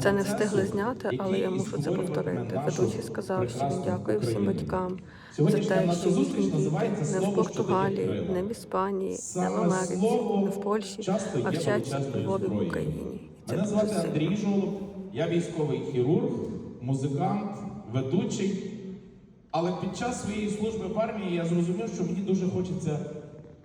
Це не встигли зняти, але я мушу це повторити. Ведучий сказав, що він дякує всім батькам за те, що їхні діти не в Португалії, не в Іспанії, не в Америці, не в Польщі, а вчаться у Львові в. Україні. І це Мене звати. Андрій Жолоб, я військовий хірург, музикант, ведучий. Але під час своєї служби в армії я зрозумів, що мені дуже хочеться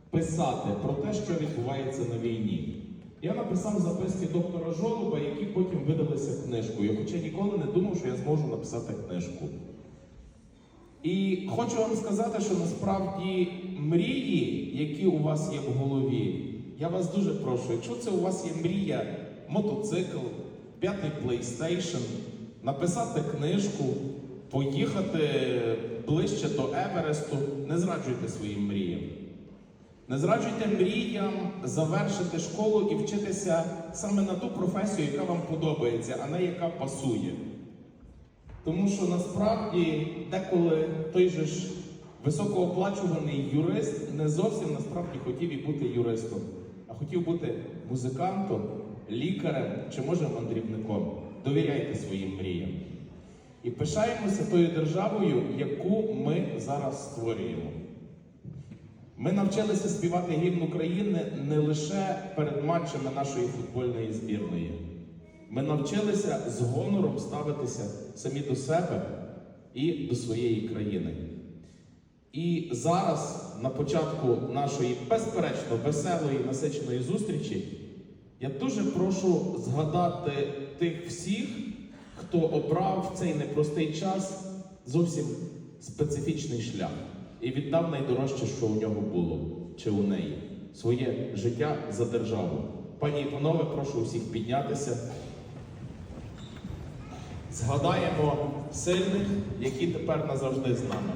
писати про те, що відбувається на війні. Я написав записки доктора Жолоба, які потім видалися книжкою, хоча ніколи не думав, що я зможу написати книжку. І хочу вам сказати, що насправді мрії, які у вас є в голові, я вас дуже прошу, якщо це у вас є мрія, мотоцикл, п'ятий PlayStation, написати книжку, поїхати ближче до Евересту, не зраджуйте своїм мріям. Не зраджуйте мріям завершити школу і вчитися саме на ту професію, яка вам подобається, а не яка пасує. Тому що насправді деколи той же ж високооплачуваний юрист не зовсім насправді хотів і бути юристом, а хотів бути музикантом, лікарем чи може мандрівником. Довіряйте своїм мріям. І пишаємося тою державою, яку ми зараз створюємо. Ми навчилися співати гімн України не лише перед матчами нашої футбольної збірної. Ми навчилися з гонором ставитися самі до себе і до своєї країни. І зараз, на початку нашої безперечно веселої насиченої зустрічі, я дуже прошу згадати тих всіх, хто обрав в цей непростий час зовсім специфічний шлях і віддав найдорожче, що у нього було, чи у неї своє життя за державу. Пані і панове, прошу усіх піднятися. Згадаємо сильних, які тепер назавжди з нами.